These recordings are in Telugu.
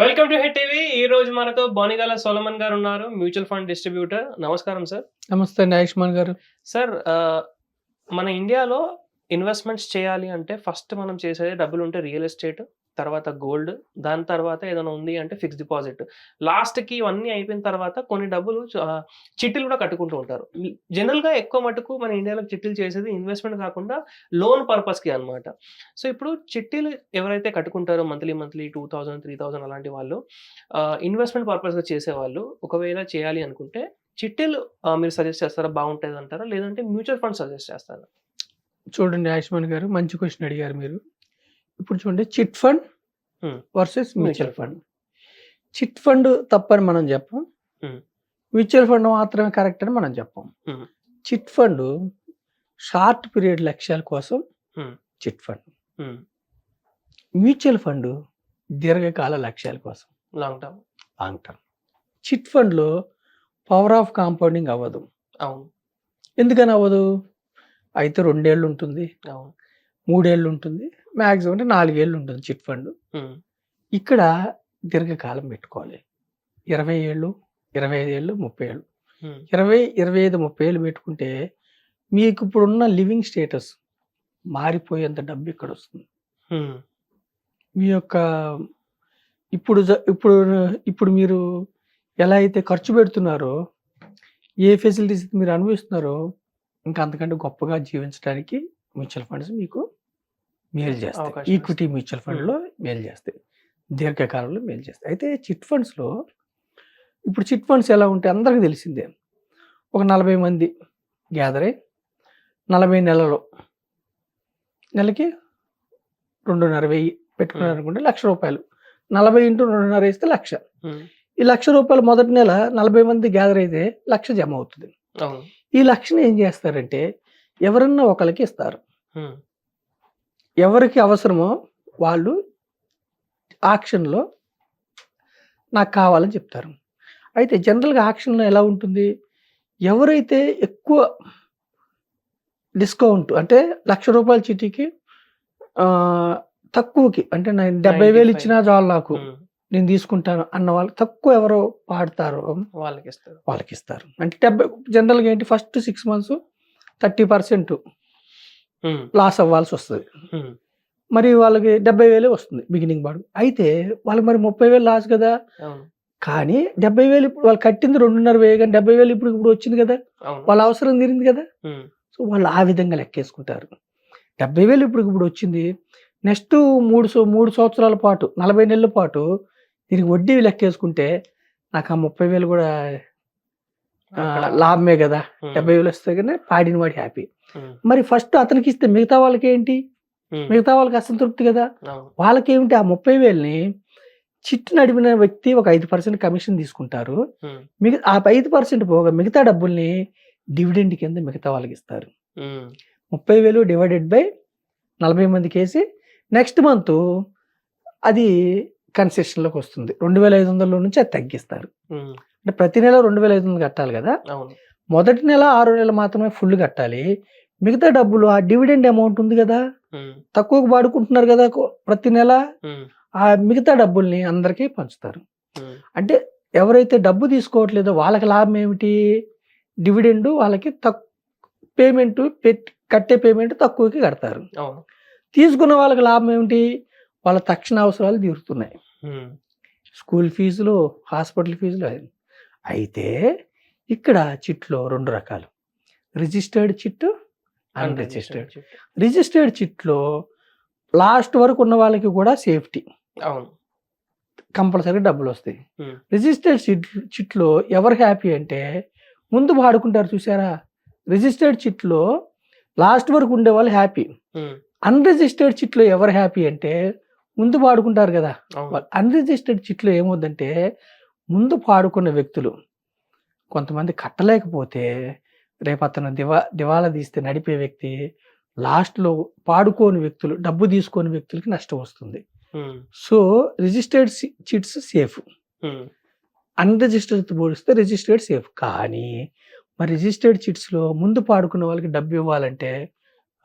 వెల్కమ్ టు హెడ్ టీవీ ఈ రోజు మనతో బోనిగాల సోలమన్ గారు ఉన్నారు మ్యూచువల్ ఫండ్ డిస్ట్రిబ్యూటర్. నమస్కారం సార్. నమస్తే అండి ఆయుష్మాన్ గారు. సార్ మన ఇండియాలో ఇన్వెస్ట్మెంట్స్ చేయాలి అంటే ఫస్ట్ మనం చేసేది డబ్బులు ఉంటే రియల్ ఎస్టేట్ తర్వాత గోల్డ్ దాని తర్వాత ఏదైనా ఉంది అంటే ఫిక్స్ డిపాజిట్. లాస్ట్కి ఇవన్నీ అయిపోయిన తర్వాత కొన్ని డబ్బులు చిట్టీలు కూడా కట్టుకుంటూ ఉంటారు. జనరల్గా ఎక్కువ మటుకు మన ఇండియాలో చిట్టీలు చేసేది ఇన్వెస్ట్మెంట్ కాకుండా లోన్ పర్పస్కి అన్నమాట. సో ఇప్పుడు చిట్టీలు ఎవరైతే కట్టుకుంటారో monthly monthly two thousand three thousand అలాంటి వాళ్ళు ఇన్వెస్ట్మెంట్ పర్పస్గా చేసేవాళ్ళు ఒకవేళ చేయాలి అనుకుంటే చిట్టీలు మీరు సజెస్ట్ చేస్తారా? బాగుంటుంది అంటారా? లేదంటే మ్యూచువల్ ఫండ్ సజెస్ట్ చేస్తారా? చూడండి ఆయుష్మాన్ గారు మంచి క్వశ్చన్ అడిగారు మీరు. ఇప్పుడు చూడండి chit fund. Versus mutual fund. Chit fund తప్పని మనం చెప్పం. మ్యూచువల్ ఫండ్ మాత్రమే కరెక్ట్ అని మనం చెప్పం. చిట్ ఫండ్ షార్ట్ పీరియడ్ లక్ష్యాల కోసం. Chit fund. మ్యూచువల్ ఫండ్ దీర్ఘకాల లక్ష్యాల కోసం. Long term. Long term. Chit ఫండ్లో పవర్ ఆఫ్ కాంపౌండింగ్ అవ్వదు. అవును. ఎందుకని అవ్వదు? అయితే రెండేళ్ళు ఉంటుంది. అవును. మూడేళ్ళు ఉంటుంది మ్యాక్సిమం అంటే నాలుగేళ్ళు ఉంటుంది చిట్ ఫండ్. ఇక్కడ దీర్ఘకాలం పెట్టుకోవాలి. ఇరవై ఏళ్ళు ఇరవై ఐదు ఏళ్ళు ముప్పై ఏళ్ళు. ఇరవై ఇరవై ఐదు ముప్పై ఏళ్ళు పెట్టుకుంటే మీకు ఇప్పుడున్న లివింగ్ స్టేటస్ మారిపోయేంత డబ్బు ఇక్కడ వస్తుంది మీ యొక్క ఇప్పుడు ఇప్పుడు ఇప్పుడు మీరు ఎలా అయితే ఖర్చు పెడుతున్నారో ఏ ఫెసిలిటీస్ మీరు అనుభవిస్తున్నారో ఇంకా అంతకంటే గొప్పగా జీవించడానికి మ్యూచువల్ ఫండ్స్ మీకు మేలు చేస్తాయి. ఈక్విటీ మ్యూచువల్ ఫండ్లో మేలు చేస్తాయి. దీర్ఘకాలంలో మేలు చేస్తాయి. అయితే చిట్ ఫండ్స్లో ఇప్పుడు చిట్ ఫండ్స్ ఎలా ఉంటాయి అందరికీ తెలిసిందే. ఒక నలభై మంది గ్యాదర్ అయ్యి నలభై నెలలో నెలకి రెండున్నర వెయ్యి పెట్టుకున్నారు అనుకుంటే లక్ష రూపాయలు. నలభై ఇంటూ రెండున్నర వేస్తే లక్ష. ఈ లక్ష రూపాయలు మొదటి నెల నలభై మంది గ్యాదర్ అయితే లక్ష జమ అవుతుంది. ఈ లక్షను ఏం చేస్తారంటే ఎవరన్నా ఒకరికి ఇస్తారు. ఎవరికి అవసరమో వాళ్ళు ఆక్షన్లో నాకు కావాలని చెప్తారు. అయితే జనరల్గా ఆక్షన్లో ఎలా ఉంటుంది? ఎవరైతే ఎక్కువ డిస్కౌంట్ అంటే లక్ష రూపాయల చిట్టీకి ఆ, తక్కువకి అంటే నేను డెబ్బై వేలు 95. ఇచ్చినా చాలు నాకు నేను తీసుకుంటాను అన్న వాళ్ళు తక్కువ ఎవరో పాడతారో వాళ్ళకి ఇస్తారు వాళ్ళకి ఇస్తారు అంటే డెబ్బై జనరల్గా ఏంటి? First six months thirty percent loss అవ్వాల్సి వస్తుంది. మరి వాళ్ళకి డెబ్బై వేలే వస్తుంది బిగినింగ్ బాడు అయితే వాళ్ళకి మరి ముప్పై వేలు లాస్ కదా. కానీ డెబ్బై వేలు ఇప్పుడు వాళ్ళు కట్టింది రెండున్నర వేలు కానీ డెబ్బై వేలు ఇప్పుడు ఇప్పుడు వచ్చింది కదా. వాళ్ళ అవసరం తీరింది కదా. సో వాళ్ళు ఆ విధంగా లెక్కేసుకుంటారు. డెబ్బై వేలు ఇప్పుడు ఇప్పుడు వచ్చింది. నెక్స్ట్ మూడు మూడు సంవత్సరాల పాటు నలభై నెలల పాటు దీనికి వడ్డీ లెక్కేసుకుంటే నాకు ఆ ముప్పై వేలు కూడా లాభమే కదా. డెబ్బై వేలు వస్తే కానీ పాడిన వాడి హ్యాపీ. మరి ఫస్ట్ అతనికి ఇస్తే మిగతా వాళ్ళకి ఏంటి? మిగతా వాళ్ళకి అసంతృప్తి కదా. వాళ్ళకేమిటి? ఆ ముప్పై వేలని చిట్టు నడిపిన వ్యక్తి ఒక ఐదు పర్సెంట్ కమిషన్ తీసుకుంటారు. మిగతా ఆ ఐదు పర్సెంట్ పోగా మిగతా డబ్బుల్ని డివిడెండ్ కింద మిగతా వాళ్ళకి ఇస్తారు. ముప్పై వేలు డివైడెడ్ బై నలభై మందికి వేసి నెక్స్ట్ మంత్ అది కన్సెషన్లోకి వస్తుంది. రెండు వేల ఐదు వందల నుంచి అది తగ్గిస్తారు. అంటే ప్రతి నెల రెండు వేల ఐదు వందలు కట్టాలి కదా? మొదటి నెల ఆరు నెలలు మాత్రమే ఫుల్ కట్టాలి. మిగతా డబ్బులు ఆ డివిడెండ్ అమౌంట్ ఉంది కదా? తక్కువకు వాడుకుంటున్నారు కదా ప్రతి నెల? ఆ మిగతా డబ్బుల్ని అందరికీ పంచుతారు. అంటే ఎవరైతే డబ్బు తీసుకోవట్లేదో వాళ్ళకి లాభం ఏమిటి? డివిడెండ్ వాళ్ళకి తక్కువ పేమెంట్ పెట్టి కట్టే పేమెంట్ తక్కువకి కడతారు. తీసుకున్న వాళ్ళకి లాభం ఏమిటి? వాళ్ళ తక్షణ అవసరాలు తీరుతున్నాయి. స్కూల్ ఫీజులు హాస్పిటల్ ఫీజులు. అయితే ఇక్కడ చిట్లో రెండు రకాలు. Registered chit unregistered. రిజిస్టర్డ్ చిట్లో లాస్ట్ వరకు ఉన్న వాళ్ళకి కూడా సేఫ్టీ. అవును. కంపల్సరీ డబ్బులు వస్తాయి. రిజిస్టర్డ్ చిట్ చిట్లో ఎవరు హ్యాపీ అంటే ముందు వాడుకుంటారు చూసారా రిజిస్టర్డ్ చిట్లో లాస్ట్ వరకు ఉండే వాళ్ళు హ్యాపీ. అన్రిజిస్టర్డ్ చిట్లో ఎవరు హ్యాపీ అంటే ముందు పాడుకుంటారు కదా. అన్రిజిస్టర్డ్ చిట్లో ఏమవుద్దంటే ముందు పాడుకున్న వ్యక్తులు కొంతమంది కట్టలేకపోతే రేపు అతను దివా దివాలా తీస్తే నడిపే వ్యక్తి లాస్ట్లో పాడుకోని వ్యక్తులు డబ్బు తీసుకోని వ్యక్తులకి నష్టం వస్తుంది. So registered chits safe unregistered పోలిస్తే రిజిస్టర్డ్ సేఫ్ కానీ మరి రిజిస్టర్డ్ చిట్స్లో ముందు పాడుకున్న వాళ్ళకి డబ్బు ఇవ్వాలంటే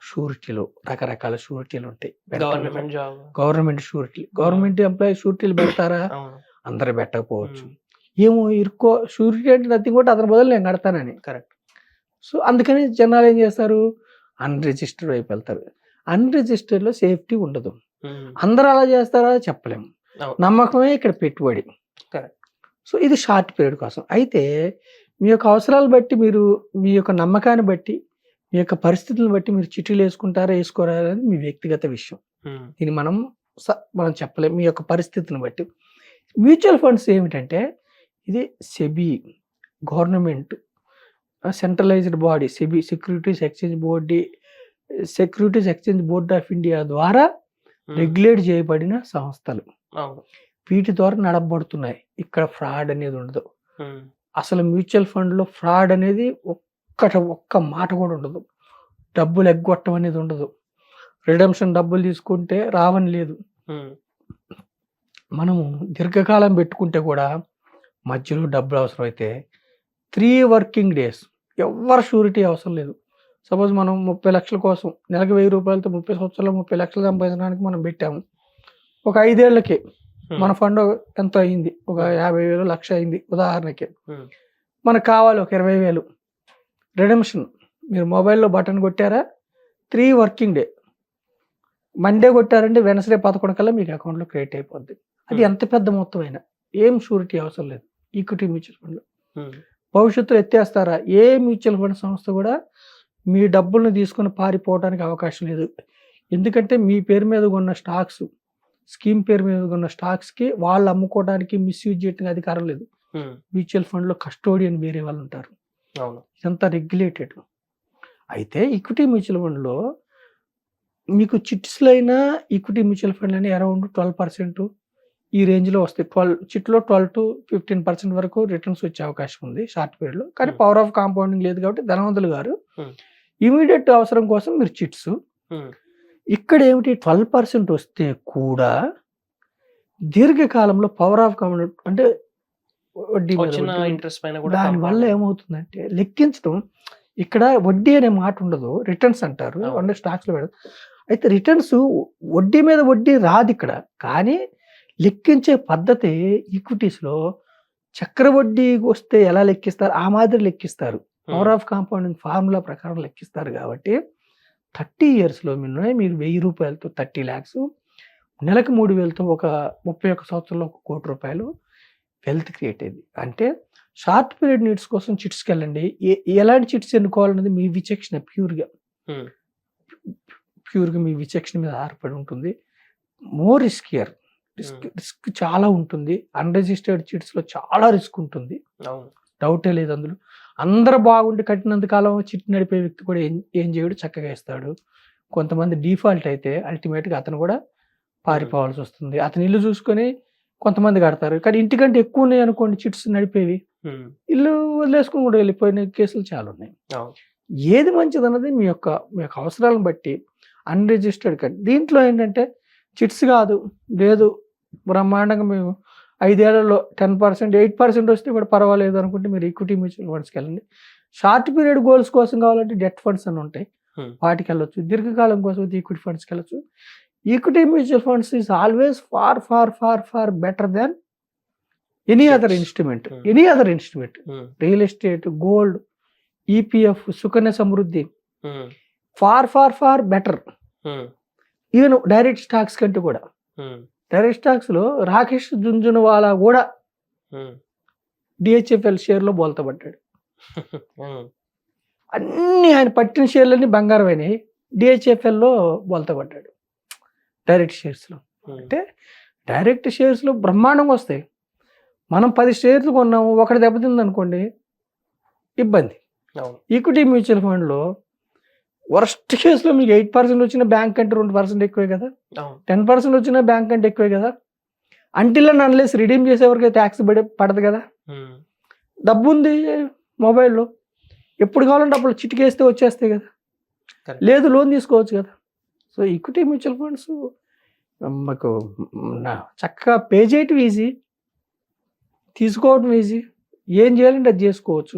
షూరిటీలు రకరకాల షూరిటీలు ఉంటాయి. గవర్నమెంట్ జాబ్ గవర్నమెంట్ షూరిటీలు. గవర్నమెంట్ ఎంప్లాయీ షూరిటీలు పెడతారా? అందరు పెట్టకపోవచ్చు. ఏమో ఇరుకో షూరిటీ అంటే నథింగ్ కూడా అతని బదులు నేను కడతానని. కరెక్ట్. సో అందుకని జనాలు ఏం చేస్తారు? అన్రిజిస్టర్డ్ వైపు వెళ్తారు. అన్రిజిస్టర్డ్లో సేఫ్టీ ఉండదు. అందరూ అలా చేస్తారా? చెప్పలేము. నమ్మకమే ఇక్కడ పెట్టుబడి. సో ఇది షార్ట్ పీరియడ్ కోసం. అయితే మీ యొక్క అవసరాలు బట్టి మీరు మీ యొక్క నమ్మకాన్ని బట్టి మీ యొక్క పరిస్థితులను బట్టి మీరు చిట్టీలు వేసుకుంటారా వేసుకోరా అనేది మీ వ్యక్తిగత విషయం. దీన్ని మనం మనం చెప్పలేం. మీ యొక్క పరిస్థితిని బట్టి. మ్యూచువల్ ఫండ్స్ ఏమిటంటే ఇది SEBI government centralised body SEBI securities exchange board securities exchange board of India ద్వారా రెగ్యులేట్ చేయబడిన సంస్థలు. వీటి ద్వారా నడపబడుతున్నాయి. ఇక్కడ ఫ్రాడ్ అనేది ఉండదు. అసలు మ్యూచువల్ ఫండ్లో ఫ్రాడ్ అనేది ఒక్కట ఒక్క మాట కూడా ఉండదు. డబ్బులు ఎగ్గొట్టడం అనేది ఉండదు. రిడమ్షన్ డబ్బులు తీసుకుంటే రావని లేదు. మనము దీర్ఘకాలం పెట్టుకుంటే కూడా మధ్యలో డబ్బులు అవసరం అయితే త్రీ వర్కింగ్ డేస్ ఎవరు షూరిటీ అవసరం లేదు. సపోజ్ మనం ముప్పై లక్షల కోసం నెలకు వెయ్యి రూపాయలతో ముప్పై సంవత్సరాలు ముప్పై లక్షలు సంపాదించడానికి మనం పెట్టాము. ఒక ఐదేళ్ళకి మన ఫండ్ ఎంత అయింది? ఒక యాభై వేలు లక్ష అయింది ఉదాహరణకి. మనకు కావాలి ఒక ఇరవై వేలు. రిడమ్షన్ మీరు మొబైల్లో బటన్ కొట్టారా? Three working day. మండే కొట్టారంటే వెనస్డే పదకొండు కల్లా మీకు అకౌంట్లో క్రియేట్ అయిపోద్ది. అది. ఎంత పెద్ద మొత్తం అయినా. ఏం షూరిటీ అవసరం లేదు. ఈక్విటీ మ్యూచువల్ ఫండ్ భవిష్యత్తులో ఎత్తేస్తారా? ఏ మ్యూచువల్ ఫండ్ సంస్థ కూడా మీ డబ్బులను తీసుకొని పారిపోవడానికి అవకాశం లేదు. ఎందుకంటే మీ పేరు మీద ఉన్న స్టాక్స్ స్కీమ్ పేరు మీద ఉన్న స్టాక్స్కి వాళ్ళు అమ్ముకోవడానికి మిస్యూజ్ చేయడానికి అధికారం లేదు. మ్యూచువల్ ఫండ్లో కస్టోడియన్ వేరే వాళ్ళు ఉంటారు. ఇదంతా రెగ్యులేటెడ్. అయితే ఈక్విటీ మ్యూచువల్ ఫండ్లో మీకు చిట్స్లో అయినా ఈక్విటీ మ్యూచువల్ ఫండ్ అని అరౌండ్ ట్వెల్వ్ పర్సెంట్ ఈ రేంజ్లో వస్తాయి ట్వెల్వ్ చిట్లో ట్వెల్వ్ టు ఫిఫ్టీన్ పర్సెంట్ వరకు రిటర్న్స్ వచ్చే అవకాశం ఉంది షార్ట్ పీరియడ్లో కానీ. పవర్ ఆఫ్ కాంపౌండింగ్ లేదు కాబట్టి ధనవంతులు గారు. ఇమీడియట్ అవసరం కోసం మీరు చిట్స్ ఇక్కడ ఏమిటి ట్వెల్వ్ పర్సెంట్ వస్తే కూడా దీర్ఘకాలంలో పవర్ ఆఫ్ కాంపౌండ్ అంటే వడ్డీ ఇంట్రెస్ట్ పైన కూడా దాని వల్ల compound. ఏమవుతుందంటే లెక్కించడం ఇక్కడ వడ్డీ అనే మాట ఉండదు రిటర్న్స్ అంటారు. అంటే స్టాక్స్లో పెడతారు అయితే రిటర్న్స్ వడ్డీ మీద వడ్డీ రాదు ఇక్కడ కానీ లెక్కించే పద్ధతి ఈక్విటీస్లో చక్ర వడ్డీ వస్తే ఎలా లెక్కిస్తారు? ఆ మాదిరి లెక్కిస్తారు. పవర్ ఆఫ్ కాంపౌండింగ్ ఫార్ములా ప్రకారం లెక్కిస్తారు కాబట్టి థర్టీ ఇయర్స్లో మీరు మీరు వెయ్యి రూపాయలతో థర్టీ ల్యాక్స్ నెలకు మూడు వేలతో ఒక ముప్పై ఒక్క సంవత్సరంలో ఒక కోటి రూపాయలు వెల్త్ క్రియేట్ అయింది. అంటే షార్ట్ పీరియడ్ నీడ్స్ కోసం చిట్స్కి వెళ్ళండి ఏ- ఎలాంటి చిట్స్ ఎన్నుకోవాలన్నది మీ విచక్షణ ప్యూర్గా. ప్యూర్గా మీ విచక్షణ మీద ఆధారపడి ఉంటుంది. More riskier. రిస్క్ రిస్క్ చాలా ఉంటుంది. అన్రిజిస్టర్డ్ చిట్స్లో చాలా రిస్క్ ఉంటుంది. డౌటే లేదు అందులో. అందరూ బాగుండి కట్టినంత కాలం చిట్ నడిపే వ్యక్తి కూడా ఏం ఏం చేయడు? చక్కగా ఇస్తాడు కొంతమంది డిఫాల్ట్ అయితే అల్టిమేట్గా అతను కూడా పారిపోవాల్సి వస్తుంది. అతని ఇల్లు చూసుకొని కొంతమంది కడతారు. కానీ ఇంటికంటే ఎక్కువ ఉన్నాయి అనుకోండి చిట్స్ నడిపేవి. ఇల్లు వదిలేసుకుని కూడా వెళ్ళిపోయిన కేసులు చాలా ఉన్నాయి. ఏది మంచిది అన్నది మీ యొక్క మీ యొక్క అవసరాలను బట్టి అన్రిజిస్టర్డ్ కట్ దీంట్లో ఏంటంటే చిట్స్ కాదు లేదు బ్రహ్మాండంగా మేము ఐదేళ్ళలో టెన్ పర్సెంట్ ఎయిట్ పర్సెంట్ వస్తే కూడా పర్వాలేదు అనుకుంటే మీరు ఈక్విటీ మ్యూచువల్ ఫండ్స్కి వెళ్ళండి. షార్ట్ పీరియడ్ గోల్స్ కోసం కావాలంటే డెట్ ఫండ్స్ అని ఉంటాయి. వాటికి వెళ్ళొచ్చు. దీర్ఘకాలం కోసం ఈక్విటీ ఫండ్స్కి వెళ్ళొచ్చు. Equity mutual funds is always far far far far better than any other. Instrument. Any other instrument. Real estate gold EPF Sukanya Samriddhi. Far far far better. Even direct stocks కంటే కూడా. డైరెక్ట్ స్టాక్స్లో రాకేష్ జుంజునవాలా కూడా డిహెచ్ఎఫ్ఎల్ షేర్లో బోల్తపడ్డాడు ఉమ్, అన్ని ఆయన పట్టిన షేర్లన్నీ బంగారం అయినాయి. డిహెచ్ఎఫ్ఎల్లో బోల్తపడ్డాడు డైరెక్ట్ షేర్స్లో ఉమ్, అంటే డైరెక్ట్ షేర్స్లో బ్రహ్మాండంగా వస్తాయి. మనం పది షేర్లు కొన్నాము ఒకటి దెబ్బతింది అనుకోండి ఇబ్బంది ఈక్విటీ మ్యూచువల్ ఫండ్లో వర్స్ట్ కేసులో మీకు ఎయిట్ పర్సెంట్ వచ్చిన బ్యాంక్ అంటే రెండు పర్సెంట్ ఎక్కువే కదా? టెన్ పర్సెంట్ వచ్చిన బ్యాంక్ అంటే ఎక్కువే కదా? అంటిల్ అండ్ అన్లెస్ రిడీమ్ చేసేవరకు ట్యాక్స్ పడి పడదు కదా? డబ్బు ఉంది మొబైల్లో. ఎప్పుడు కావాలంటే అప్పుడు చిటికేస్తే వచ్చేస్తాయి కదా. లేదు లోన్ తీసుకోవచ్చు కదా? సో ఈక్విటీ మ్యూచువల్ ఫండ్స్ మాకు చక్కగా పే చేయటం ఈజీ తీసుకోవడం ఈజీ ఏం చేయాలంటే అది చేసుకోవచ్చు.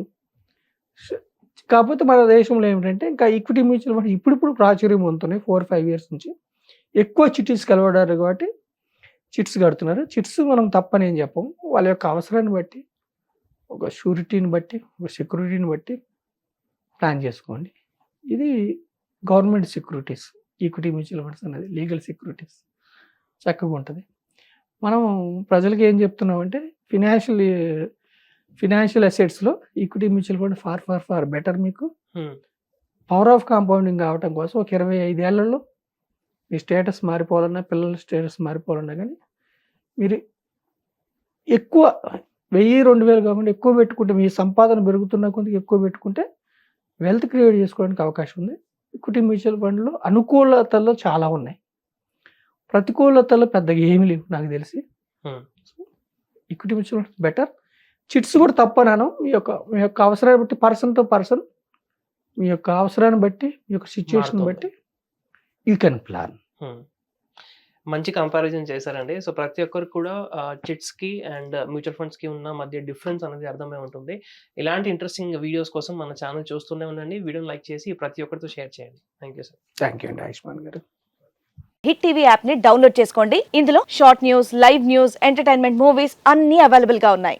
కాకపోతే మన దేశంలో ఏమిటంటే ఇంకా ఈక్విటీ మ్యూచువల్ ఫండ్స్ ఇప్పుడిప్పుడు ప్రాచుర్యం పొందుతున్నాయి ఫోర్ ఫైవ్ ఇయర్స్ నుంచి. ఎక్కువ చిట్స్ కలవడారు కాబట్టి చిట్స్ కడుతున్నారు. చిట్స్ మనం తప్పని ఏం చెప్పం. వాళ్ళ యొక్క అవసరాన్ని బట్టి ఒక షూరిటీని బట్టి ఒక సెక్యూరిటీని బట్టి ప్లాన్ చేసుకోండి. ఇది government securities equity mutual funds అనేది లీగల్ సెక్యూరిటీస్ చక్కగా ఉంటుంది. మనం ప్రజలకి ఏం చెప్తున్నామంటే ఫినాన్షియల్ ఫినాన్షియల్ అసెట్స్లో equity mutual fund far far far better మీకు. పవర్ ఆఫ్ కాంపౌండింగ్ కావటం కోసం ఒక ఇరవై ఐదేళ్ళలో మీ స్టేటస్ మారిపోవాలన్నా పిల్లల స్టేటస్ మారిపోవాలన్నా కానీ మీరు ఎక్కువ వెయ్యి రెండు వేలు కాకుండా ఎక్కువ పెట్టుకుంటే మీ సంపాదన పెరుగుతున్న కొద్దిగా ఎక్కువ పెట్టుకుంటే వెల్త్ క్రియేట్ చేసుకోవడానికి అవకాశం ఉంది. ఈక్విటీ మ్యూచువల్ ఫండ్లో అనుకూలతలు చాలా ఉన్నాయి. ప్రతికూలతలు పెద్దగా ఏమీ లేవు నాకు తెలిసి. Equity mutual funds better. Chits కూడా తప్పనాను మీ యొక్క మీ యొక్క అవసరాన్ని బట్టి పర్సన్ టు పర్సన్ మీ యొక్క అవసరాన్ని బట్టి మీ యొక్క సిచ్యువేషన్. బట్టి యూ కెన్ ప్లాన్. మంచి కంపారిజన్ చేశారండి. సో, ప్రతి ఒక్కరికి కూడా చిట్స్‌కి అండ్ మ్యూచువల్ ఫండ్స్‌కి ఉన్న మధ్య డిఫరెన్స్ అనేది అర్థమై ఉంటుంది. ఇలాంటి ఇంట్రెస్టింగ్ వీడియోస్ కోసం మన ఛానల్ చూస్తూనే ఉండండి. వీడియోని లైక్ చేసి ప్రతి ఒక్కరితో షేర్ చేయండి. Thank you sir. Thank you అండి ఆయుష్మాన్ గారు హిట్ టీవీ యాప్ని డౌన్లోడ్ చేసుకోండి ఇందులో short news live news entertainment movies అన్ని అవైలబుల్గా ఉన్నాయి